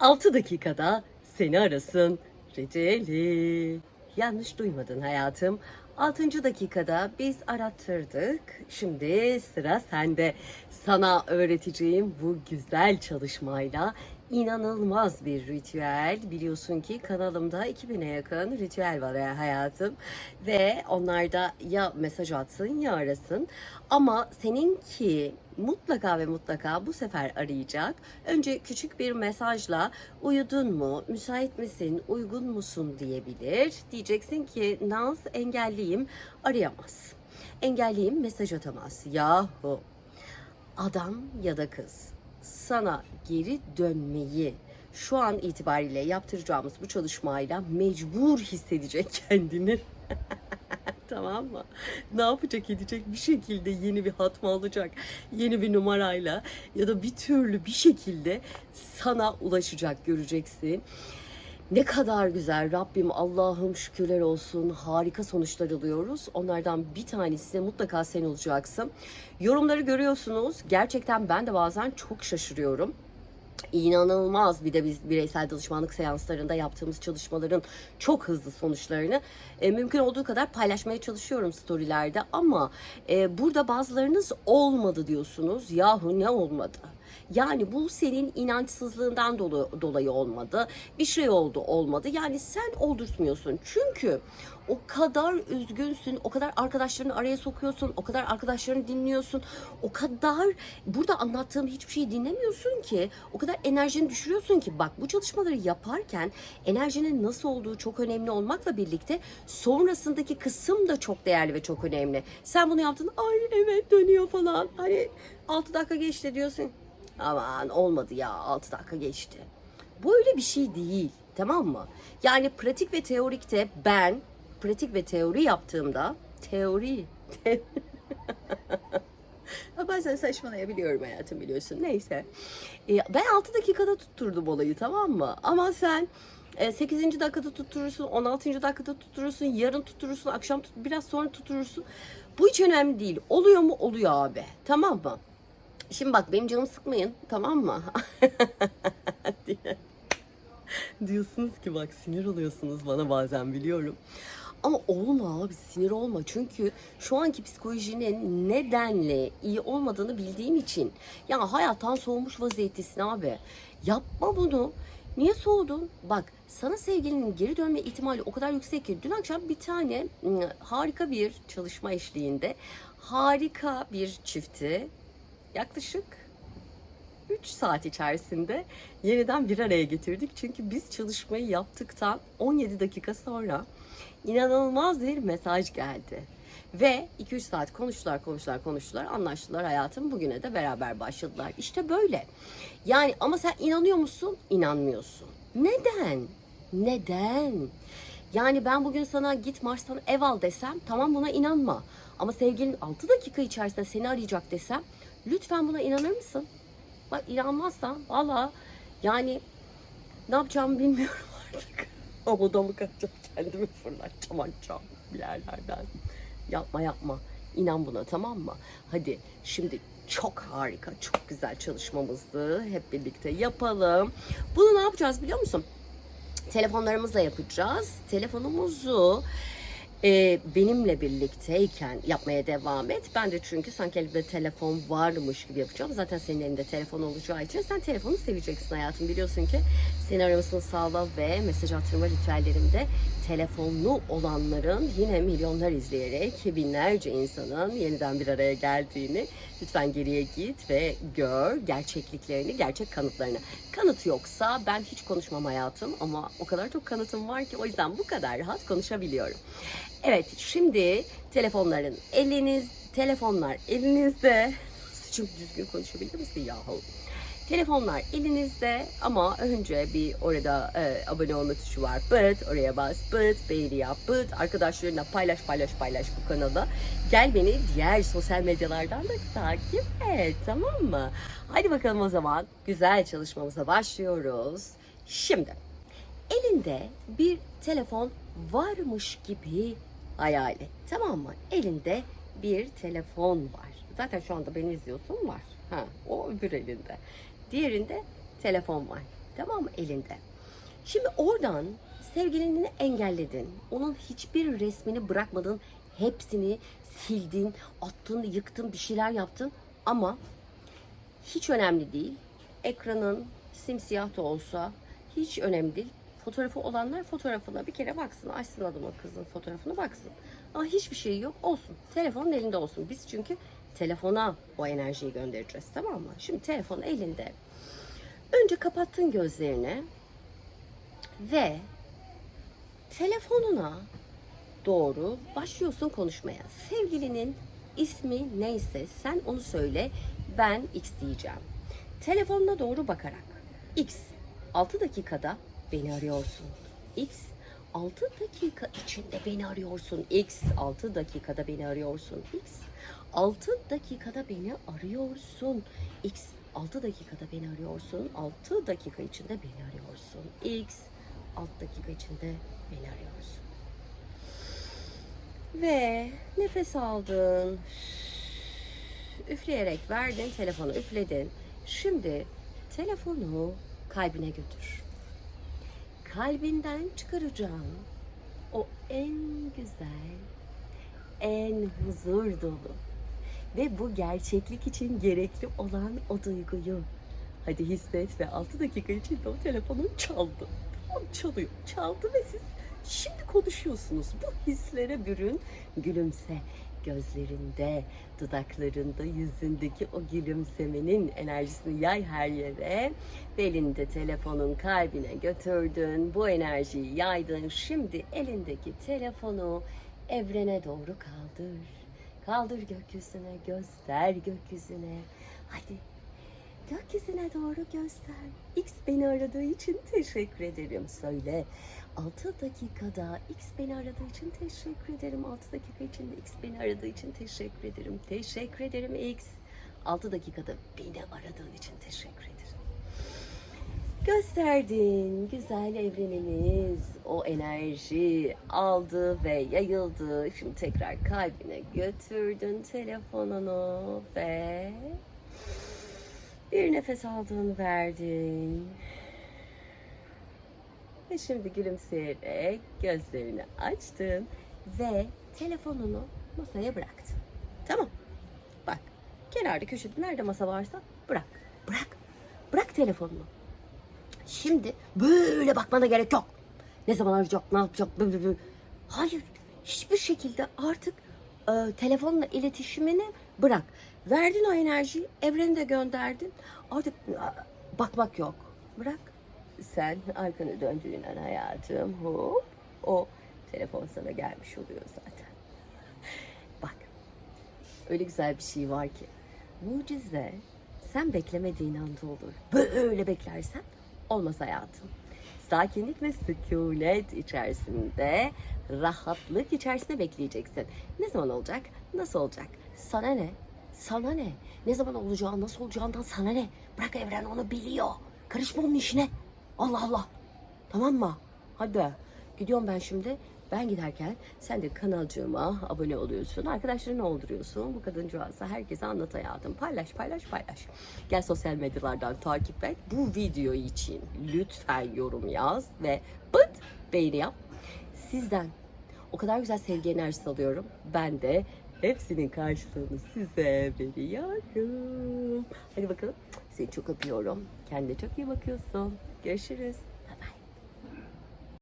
6 dakikada seni arasın Receli. Yanlış duymadın hayatım. 6. dakikada biz arattırdık. Şimdi sıra sende. Sana öğreteceğim bu güzel çalışmayla inanılmaz bir ritüel. Biliyorsun ki kanalımda 2000'e yakın ritüel var ya hayatım. Ve onlarda ya mesaj atsın ya arasın. Ama seninki mutlaka ve mutlaka bu sefer arayacak. Önce küçük bir mesajla uyudun mu, müsait misin, uygun musun diyebilir. Diyeceksin ki Naz engelliyim, arayamaz. Engelliyim, mesaj atamaz. Yahu adam ya da kız sana geri dönmeyi şu an itibariyle yaptıracağımız bu çalışmayla mecbur hissedecek kendini. Tamam mı? Ne yapacak edecek bir şekilde yeni bir hatma alacak. Yeni bir numarayla ya da bir türlü bir şekilde sana ulaşacak göreceksin. Ne kadar güzel Rabbim Allah'ım şükürler olsun harika sonuçlar alıyoruz. Onlardan bir tanesi mutlaka sen olacaksın. Yorumları görüyorsunuz. Gerçekten ben de bazen çok şaşırıyorum. İnanılmaz bir de biz bireysel danışmanlık seanslarında yaptığımız çalışmaların çok hızlı sonuçlarını e, mümkün olduğu kadar paylaşmaya çalışıyorum storylerde ama e, burada bazılarınız olmadı diyorsunuz. Yahu ne olmadı? Yani bu senin inançsızlığından dolayı olmadı. Bir şey oldu olmadı. Yani sen oldurtmuyorsun. Çünkü o kadar üzgünsün, o kadar arkadaşlarını araya sokuyorsun, o kadar arkadaşlarını dinliyorsun, o kadar burada anlattığım hiçbir şeyi dinlemiyorsun ki, o kadar enerjini düşürüyorsun ki bak bu çalışmaları yaparken enerjinin nasıl olduğu çok önemli olmakla birlikte sonrasındaki kısım da çok değerli ve çok önemli. Sen bunu yaptın, ay evet dönüyor falan. Hani 6 dakika geçti diyorsun. Aman olmadı ya 6 dakika geçti. Bu öyle bir şey değil. Tamam mı? Yani pratik ve teorikte ben pratik ve teori yaptığımda teori te- Ya Bazen saçmalayabiliyorum hayatım biliyorsun. Neyse. Ee, ben 6 dakikada tutturdum olayı tamam mı? Ama sen e, 8. dakikada tutturursun, 16. dakikada tutturursun, yarın tutturursun, akşam tut, biraz sonra tutturursun. Bu hiç önemli değil. Oluyor mu? Oluyor abi. Tamam mı? Şimdi bak benim canımı sıkmayın tamam mı? diye. Diyorsunuz ki bak sinir oluyorsunuz bana bazen biliyorum. Ama olma abi sinir olma çünkü şu anki psikolojinin nedenle iyi olmadığını bildiğim için ya hayattan soğumuş vaziyettesin abi. Yapma bunu. Niye soğudun? Bak sana sevgilinin geri dönme ihtimali o kadar yüksek ki dün akşam bir tane ım, harika bir çalışma eşliğinde harika bir çifti yaklaşık 3 saat içerisinde yeniden bir araya getirdik. Çünkü biz çalışmayı yaptıktan 17 dakika sonra inanılmaz bir mesaj geldi. Ve 2-3 saat konuştular, konuştular, konuştular, anlaştılar hayatım. Bugüne de beraber başladılar. İşte böyle. Yani ama sen inanıyor musun? İnanmıyorsun. Neden? Neden? Yani ben bugün sana git Mars'tan ev al desem tamam buna inanma. Ama sevgilin 6 dakika içerisinde seni arayacak desem lütfen buna inanır mısın? Bak inanmazsan valla yani ne yapacağımı bilmiyorum artık. Havada mı kaçacağım kendimi fırlatacağım atacağım bir yerlerden. Yapma yapma. İnan buna tamam mı? Hadi şimdi çok harika, çok güzel çalışmamızdı. Hep birlikte yapalım. Bunu ne yapacağız biliyor musun? Telefonlarımızla yapacağız. Telefonumuzu e, benimle birlikteyken yapmaya devam et. Ben de çünkü sanki elimde telefon varmış gibi yapacağım. Zaten senin elinde telefon olacağı için sen telefonu seveceksin hayatım. Biliyorsun ki seni aramasını sağla ve mesaj attırma ritüellerimde telefonlu olanların yine milyonlar izleyerek binlerce insanın yeniden bir araya geldiğini lütfen geriye git ve gör gerçekliklerini, gerçek kanıtlarını. Kanıt yoksa ben hiç konuşmam hayatım ama o kadar çok kanıtım var ki o yüzden bu kadar rahat konuşabiliyorum. Evet şimdi telefonların eliniz, telefonlar elinizde. Çok düzgün konuşabilir misin yahu? Telefonlar elinizde ama önce bir orada e, abone olma tuşu var. Pıt oraya bas, pıt beğeni yap, pıt arkadaşlarına paylaş paylaş paylaş bu kanala. Gel beni diğer sosyal medyalardan da takip et tamam mı? Hadi bakalım o zaman güzel çalışmamıza başlıyoruz. Şimdi elinde bir telefon varmış gibi hayal et. Tamam mı? Elinde bir telefon var. Zaten şu anda beni izliyorsun var. Ha, o öbür elinde. Diğerinde telefon var. Tamam mı? Elinde. Şimdi oradan sevgilini engelledin. Onun hiçbir resmini bırakmadın. Hepsini sildin, attın, yıktın, bir şeyler yaptın. Ama hiç önemli değil. Ekranın simsiyah da olsa hiç önemli değil. Fotoğrafı olanlar fotoğrafına bir kere baksın. Açsın adamın kızın fotoğrafını baksın. Ama hiçbir şey yok. Olsun. Telefonun elinde olsun. Biz çünkü telefona o enerjiyi göndereceğiz. Tamam mı? Şimdi telefon elinde. Önce kapattın gözlerini ve telefonuna doğru başlıyorsun konuşmaya. Sevgilinin ismi neyse sen onu söyle. Ben X diyeceğim. Telefonuna doğru bakarak X 6 dakikada beni arıyorsun. X 6 dakika içinde beni arıyorsun. X 6 dakikada beni arıyorsun. X 6 dakikada beni arıyorsun. X 6 dakikada beni arıyorsun. 6 dakika içinde beni arıyorsun. X 6 dakika içinde beni arıyorsun. Ve nefes aldın. Üfleyerek verdin, telefonu üfledin. Şimdi telefonu kalbine götür. Kalbinden çıkaracağın o en güzel, en huzur dolu ve bu gerçeklik için gerekli olan o duyguyu hadi hisset ve 6 dakika içinde o telefonun çaldı. Tamam çalıyor. Çaldı ve siz şimdi konuşuyorsunuz. Bu hislere bürün. Gülümse. Gözlerinde, dudaklarında, yüzündeki o gülümsemenin enerjisini yay her yere. Belinde telefonun kalbine götürdün. Bu enerjiyi yaydın. Şimdi elindeki telefonu evrene doğru kaldır. Kaldır gökyüzüne, göster gökyüzüne. Hadi gökyüzüne doğru göster. X beni aradığı için teşekkür ederim söyle. 6 dakikada X beni aradığı için teşekkür ederim. 6 dakika içinde X beni aradığı için teşekkür ederim. Teşekkür ederim X. 6 dakikada beni aradığın için teşekkür ederim. Gösterdin güzel evrenimiz o enerji aldı ve yayıldı. Şimdi tekrar kalbine götürdün telefonunu ve bir nefes aldın verdin. Ve şimdi gülümseyerek gözlerini açtın ve telefonunu masaya bıraktın. Tamam. Bak kenarda köşede nerede masa varsa bırak. Bırak. Bırak telefonunu. Şimdi böyle bakmana gerek yok. Ne zaman arayacak, ne yapacak? bı bı bı. Hayır. Hiçbir şekilde artık e, telefonla iletişimini bırak. Verdin o enerjiyi, evrene de gönderdin. Artık e, bakmak yok. Bırak. Sen arkanı döndüğünden hayatım hop o telefon sana gelmiş oluyor zaten. Bak öyle güzel bir şey var ki mucize sen beklemediğin anda olur. Böyle beklersen olmaz hayatım. Sakinlik ve sükunet içerisinde, rahatlık içerisinde bekleyeceksin. Ne zaman olacak? Nasıl olacak? Sana ne? Sana ne? Ne zaman olacağı, nasıl olacağından sana ne? Bırak evren onu biliyor. Karışma onun işine. Allah Allah. Tamam mı? Hadi. Gidiyorum ben şimdi. Ben giderken sen de kanalcığıma abone oluyorsun. Arkadaşlarını olduruyorsun. Bu kadıncağıza herkese anlat hayatım. Paylaş paylaş paylaş. Gel sosyal medyalardan takip et. Bu video için lütfen yorum yaz ve bıt beğeni yap. Sizden o kadar güzel sevgi enerjisi alıyorum. Ben de hepsinin karşılığını size veriyorum. Hadi bakalım. Seni çok öpüyorum. Kendine çok iyi bakıyorsun. Görüşürüz.